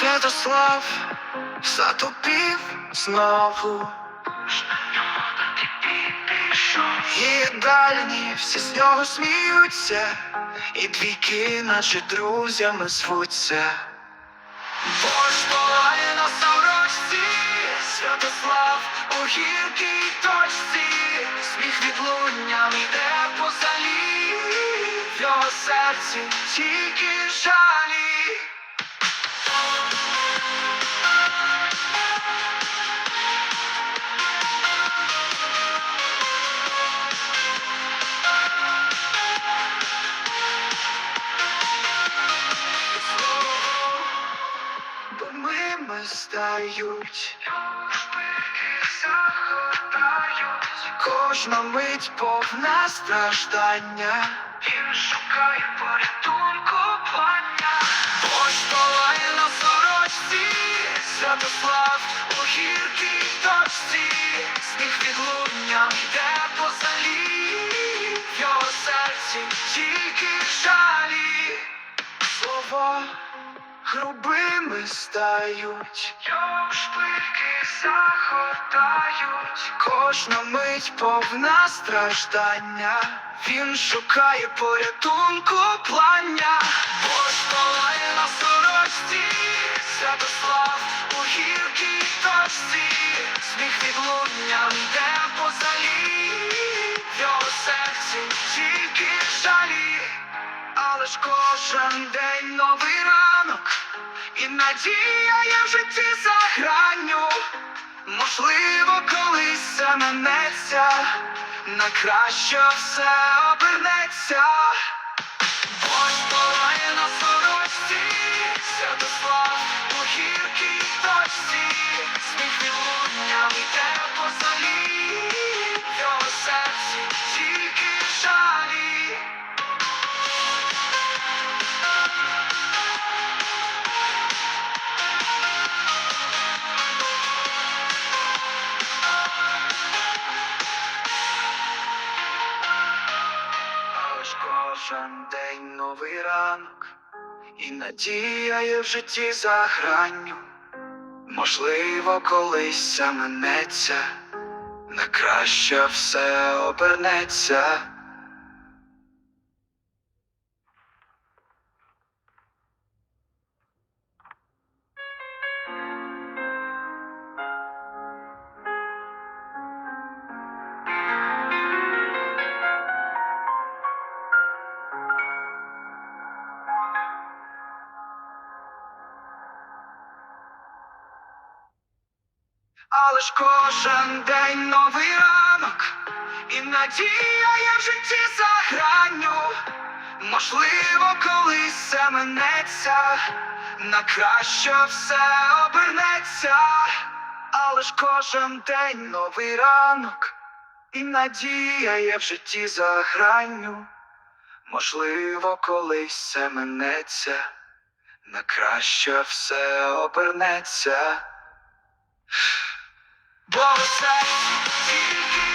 Святослав затопив знову. І дальні всі з нього сміються, і двійки, наче друзями звуться. Бож палає на сорочці, Святослав у гіркій точці, сміх відлунням іде по залі, в його серці тільки жалі. Мими стають, кожна мить повна страждання. Він шукає порятунку плання. Бож палає на сорочці, Святослав у гіркій точці, сміх відлунням йде по залі, в його серці тільки жалі. Слова грубими стають, шпильки загортають, кожна мить повна страждання. Він шукає порятунку плання, Бож палає на сорочці, Святослав у гіркій точці, сміх відлунням йде по залі, в його серці тільки жалі. Але ж кожен день новий ранок, і надія є в житті за гранню. Можливо, колись це минеться, на краще все обернеться. Бож палає на сорочці, Святослав у гіркій точці, сміх відлунням йде по Але ж кожен день новий ранок, і надія є в житті за гранню. Можливо, колись заминеться, на краще все обернеться. Але ж кожен день новий ранок, і надія є в житті за гранню. Можливо, колись це минеться, на краще все обернеться. Але ж кожен день новий ранок, і надія є в житті за гранню. Можливо, колись це минеться, на краще все обернеться. Бо все тільки жалі,